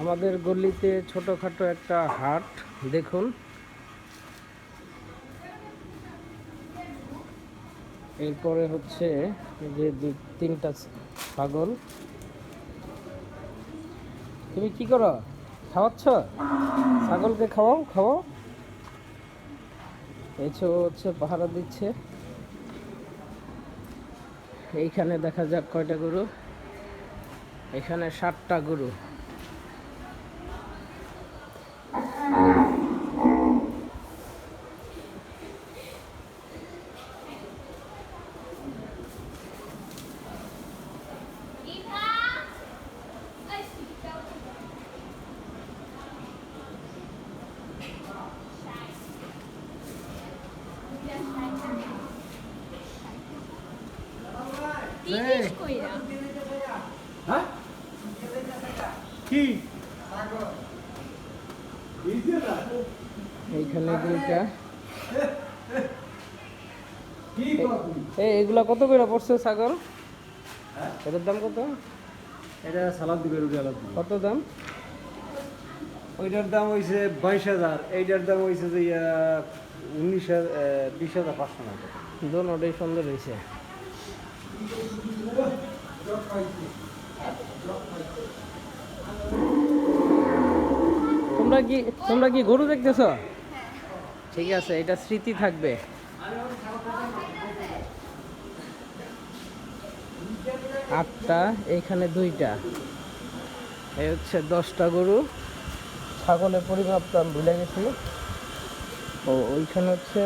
আমাদের গলিতে ছোটোখাটো একটা হাট, দেখুন। এরপরে হচ্ছে যে দু, তিনটা ছাগল। তুমি কি করো? খাওয়াচ্ছ? ছাগলকে খাওয়াও খাওয়াও। ও হচ্ছে পাহারা দিচ্ছে। এইখানে দেখা যাক কয়টা গরু। এখানে ষাটটা গরু। কি? এইখানে দুইটা এগুলা কত করে পড়ছে ছাগল? এটার দাম কত? এটা সালাদ দিবে রুটি আলাদ কত দাম? ওইটার দাম হয়েছে বাইশ হাজার এইটার দাম হয়েছে যে উনিশ হাজার বিশ হাজার পাঁচশো টাকা দোনোটাই সুন্দর হয়েছে তোমরা কি তোমরা কি গরু দেখতেছ? ঠিক আছে, এটা স্মৃতি থাকবে। আটটা, এইখানে দুইটা। এই হচ্ছে দশটা গরু। ছাগলের পরিমাপটা আমি ভুলে গেছি। ও, ওইখানে হচ্ছে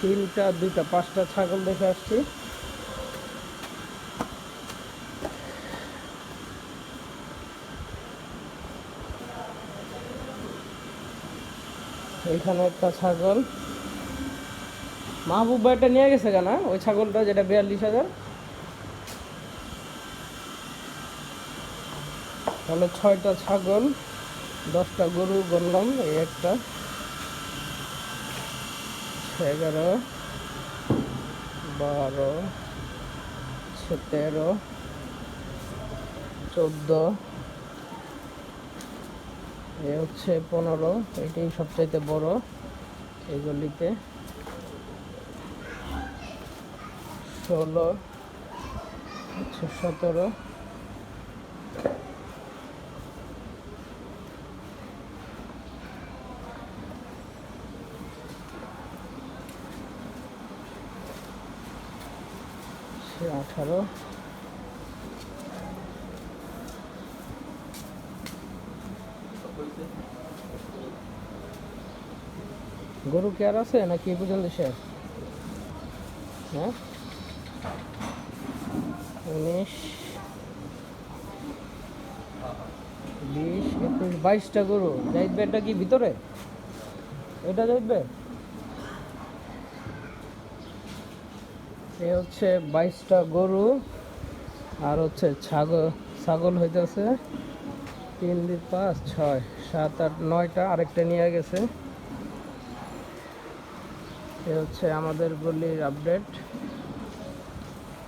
তিনটা, দুইটা, পাঁচটা ছাগল দেখে আসছি। এইখানে একটা ছাগল। মাহবুব ভাইটা নিয়ে গেছে কেনা ওই ছাগলটা যেটা বিয়াল্লিশ হাজার। তাহলে ছয়টা ছাগল, দশটা গরু গণলাম এই একটা। এগারো, বারো তেরো চোদ্দ এ হচ্ছে পনেরো এটাই সবচাইতে বড় এই গলিতে ষোলো হচ্ছে সতেরো। আঠারো। গরু কি আর আছে নাকি পর্যন্ত শেষ? হ্যাঁ? উনিশ, বিশ, একুশ, বাইশটা গরু। যাইবে এটা কি ভিতরে? এটা যাইবে এ হচ্ছে বাইশটা গরু, আর হচ্ছে ছাগল ছাগল হইতেছে তিন দিন পাঁচ, ছয়, সাত, আট, নয়টা, আরেকটা নিয়ে গেছে। এ হচ্ছে আমাদের গলির আপডেট